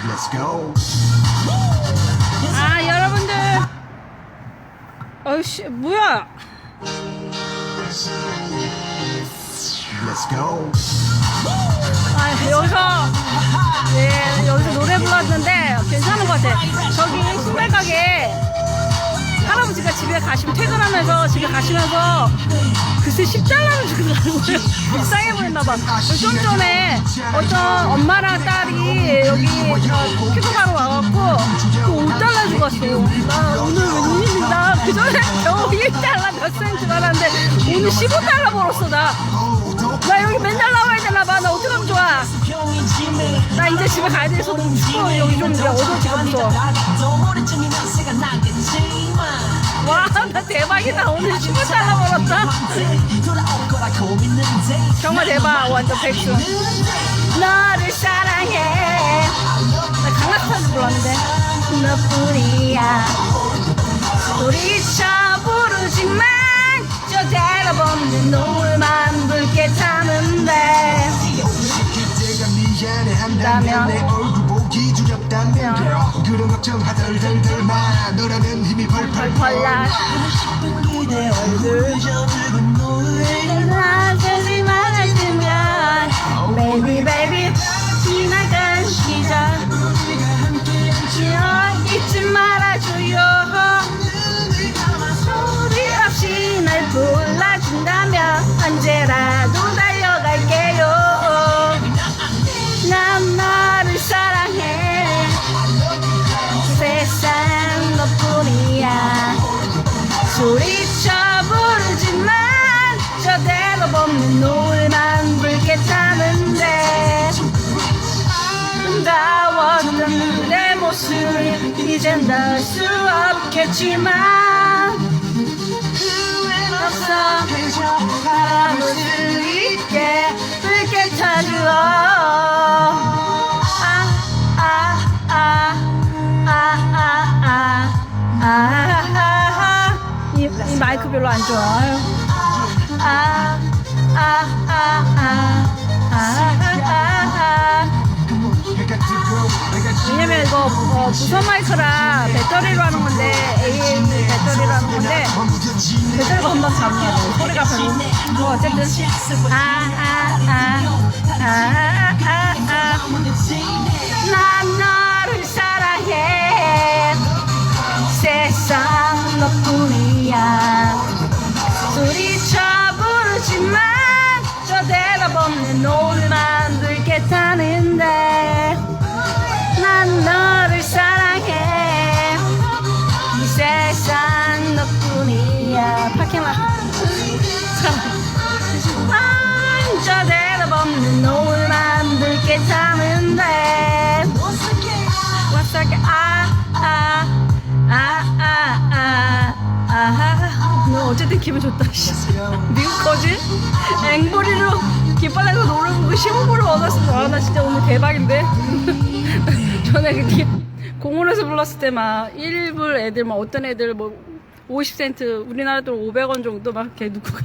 Let's go. 아 여러분들 어이씨 뭐야 Let's go. 아 여기서 예 여기서 노래 불렀는데 괜찮은 것 같아 저기 신발 가게 할아버지가 집에 가시면 퇴근하면서 집에 가시면서 글쎄 10달러를 주고 가는 거예요 불쌍해 보였나 봐 좀 전에 어떤 엄마랑 딸이 여기 어, 큐브 가러 와갖고 그 5달러 주고 왔어 나 오늘 웬일이다 그 전에 겨우 1달러 몇 센트 받았는데 오늘 15달러 벌었어 나 나 여기 맨날 나와야 되나 봐. 나 어떡하면 좋아. 나 이제 집에 가야 돼서 너무 추워. 여기 좀 어두워지고 무서워. 와, 나 대박이다. 오늘 15달러 벌었다. 정말 대박. 완전 백수. 너를 사랑해. 나 강락스타즈 불렀는데. 너뿐이야. 소리쳐 부르지만 저 대답 없는 노을만 붉게 타는데 보 기 두렵다면 그런 걱정 하덜덜덜 마. 너라는 힘이 펄펄 펄라 내 얼굴 저 붉은 노 소리쳐 부르지만 저대로 없는 노을만 붉게 타는데 아름다웠던 내 모습 이젠 닿을 수 없겠지만 후회 없어 바람을 수 있게 붉게 타주어 이, 이 마이크 별로 안 좋아요 아, 아 아 아 아 아아아. 해가 뜨고 내가 왜냐면 이거 어, 무선 마이크라 배터리로 하는 건데 AM 배터리로 하는 건데 배터리가 금방 잠겨 소리가 별로. 뭐 어쨌든. 아아아 아 아 저 대답 없는 노을만 붉게 타는데 What's that? 아, 아아아아아아 너 어쨌든 기분 좋다 씨. 미국 거지? 앵보리로 깃발에서 노래 부르고 15불을 얻었어 와나 진짜 오늘 대박인데 전에 그 기- 공원에서 불렀을 때 막 1불 애들 막 어떤 애들 뭐 50센트 우리나라 돈 500원 정도 막걔 누구가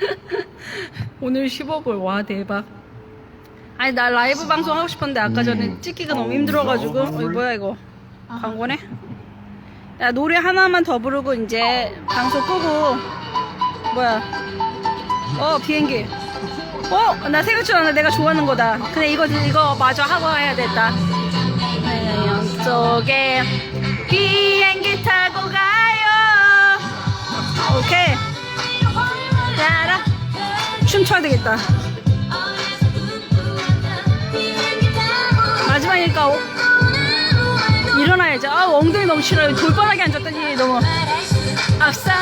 오늘 15불 와 대박. 아니 나 라이브 방송 하고 싶었는데 아까 전에 찍기가 너무 힘들어가지고. 어, 이거 뭐야 이거. 광고네? 야 노래 하나만 더 부르고 이제 방송 끄고. 뭐야? 어 비행기. 어 나 생각지 않아 내가 좋아하는 거다. 근데 이거 이거 마저 하고 해야 됐다. 네, 양쪽에 춤춰야 되겠다. 마지막이니까? 어? 일어나야지. 아 엉덩이 너무 싫어요. 돌바닥에 앉았더니 너무 앞서요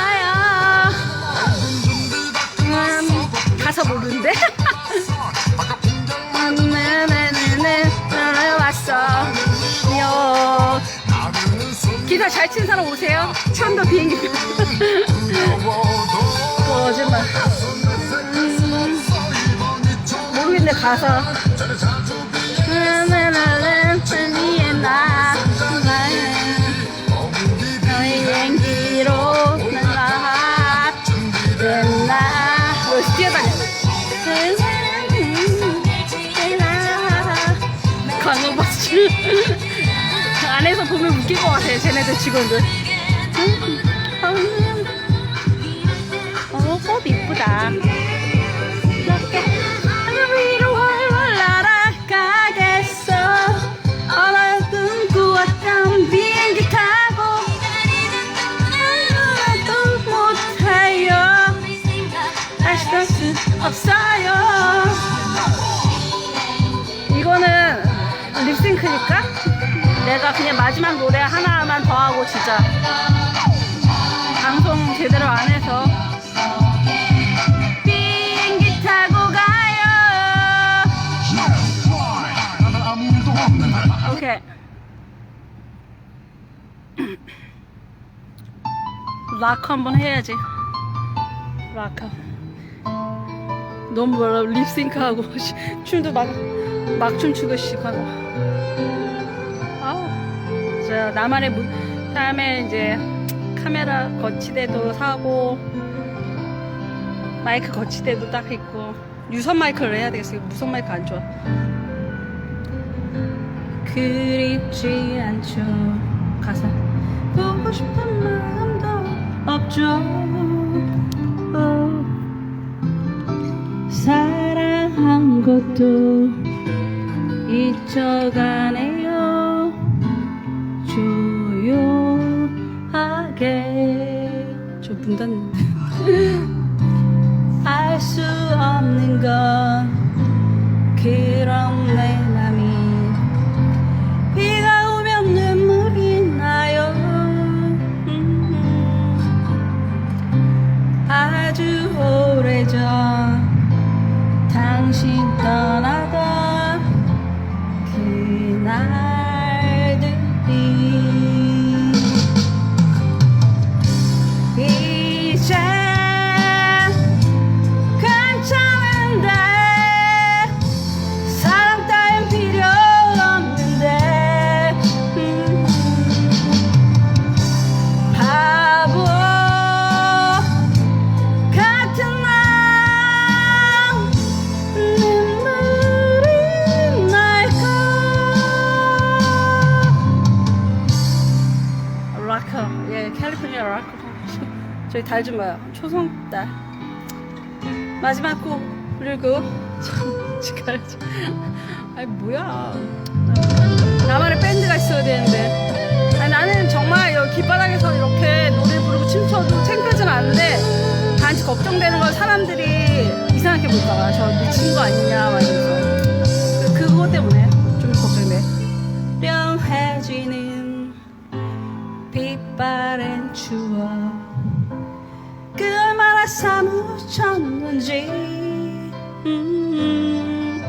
음, 가사 모르는데? 기타 잘 치는 사람 오세요. 처음도 비행기. 거짓말. 음, 근데 가사 안에서 보면 웃길 것 같아요 쟤네들 직원들 어 꽃 이쁘다 진짜 방송 제대로 안 해서. 비행기 타고 가요. 오케이. 락 한번 해야지. 락 너무 뭐라 립싱크하고 씨, 춤도 막, 막 춤 추고 시작하고. 아우. 자 나만의 무, 다음에 이제 카메라 거치대도 사고 마이크 거치대도 딱 있고 유선 마이크를 해야 되겠어. 이거 무선 마이크 안 좋아. 그립지 않죠. 가사. 보고 싶은 마음도 없죠. 어. 사랑한 것도 잊혀가네 닫는데 알수 없는 건 그런 내 달 좀 봐요. 초성달 마지막 곡 그리고 지가야지 아니 뭐야. 나만의 밴드가 있어야 되는데. 아니, 나는 정말 여기 길바닥에서 이렇게 노래 부르고 춤춰도 창피하진 않은데 단지 걱정되는 건 사람들이 이상하게 볼까 봐 저 미친 거 아니냐 막 이러면서. 그- 그거 때문에 좀 걱정돼. 뿅해지는 빛바랜 추억 사무쳤는지 음,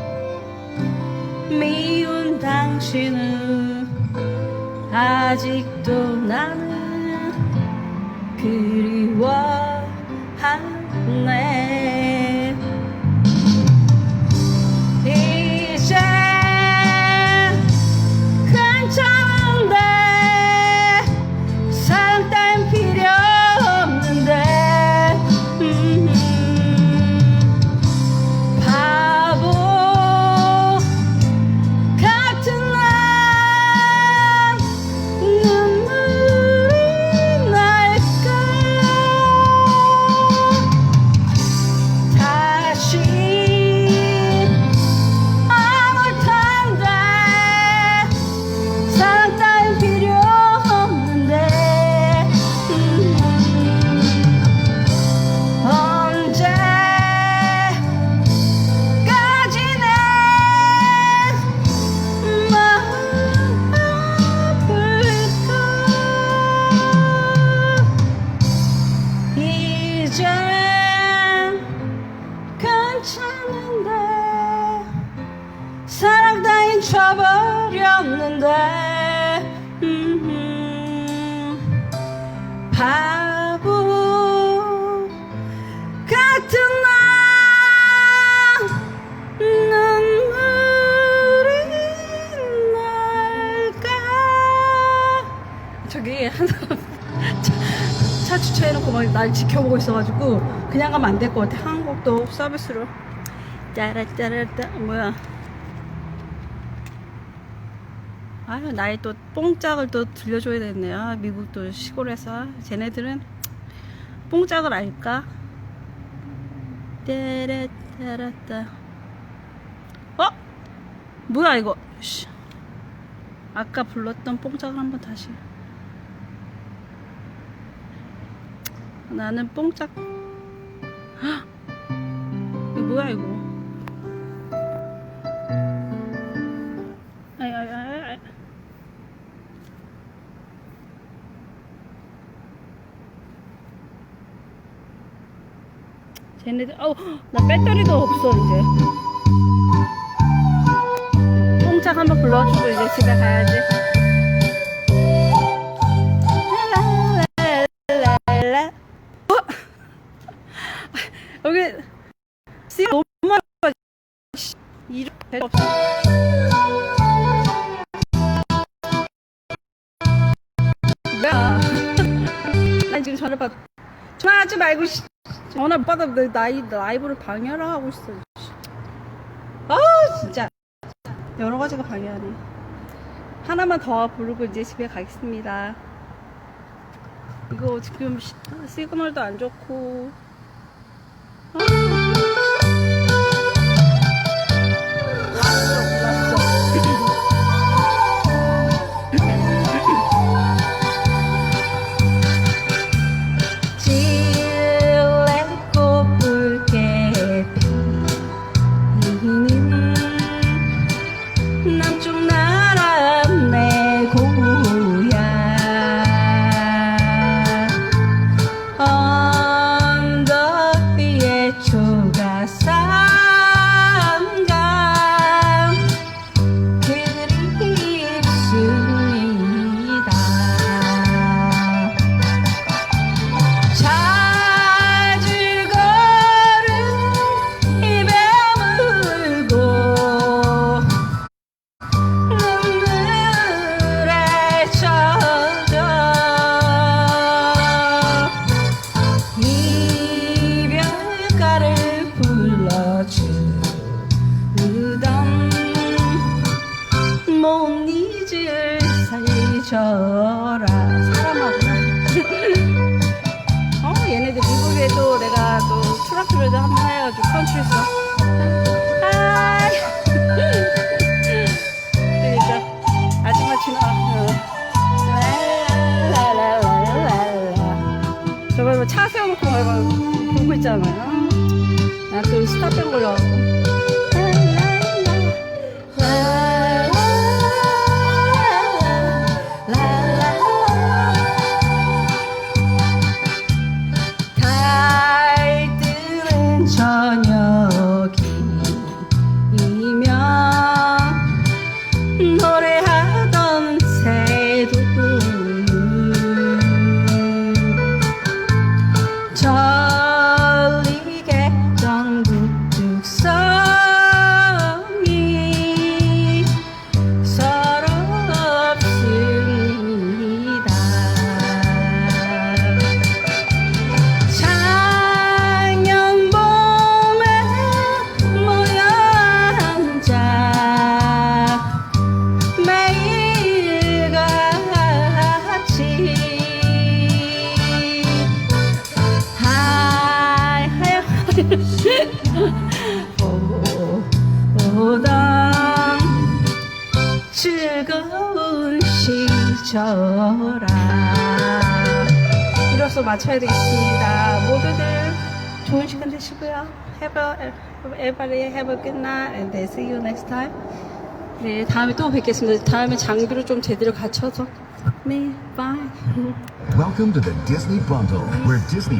미운 당신은 아직도 나는 그리워하네 괜찮은데 사랑 따윈 쳐버렸는데. 음, 바 주차해놓고 막날 지켜보고 있어가지고 그냥 가면 안 될 것 같아 한국도 서비스로 짜라짜라따 뭐야 아유 나의 또 뽕짝을 또 들려줘야 되네요. 아, 미국도 시골에서 쟤네들은 뽕짝을 알까? 따라따라따. 어? 뭐야 이거? 씨. 아까 불렀던 뽕짝을 한번 다시. 나는 뽕짝. 헉! 이거 뭐야 이거? 쟤네들 어우 나 배터리도 없어 이제 뽕짝 한번 불러주고 이제 집에 가야지 전화 못 받아 내 나이 라이브를 방해를 하고 있어 씨. 아 진짜. 여러 가지가 방해하네. 하나만 더 부르고 이제 집에 가겠습니다. 이거 지금 시, 시그널도 안 좋고 트라크를 한번 해가지고 컨트리에서. 하이! 그러니까. 아줌마 지나 랄랄랄랄랄라 저거 뭐차 세워놓고 막 보고 있잖아요. 나또 스타병 걸려 보던 즐거운 시절아 이로써 마쳐야 되겠습니다 모두들 좋은 시간 되시고요 have a, everybody have a good night and see you next time 네 다음에 또 뵙겠습니다 다음에 장비를 좀 제대로 갖춰서 네 bye Welcome to the Disney Bundle, where Disney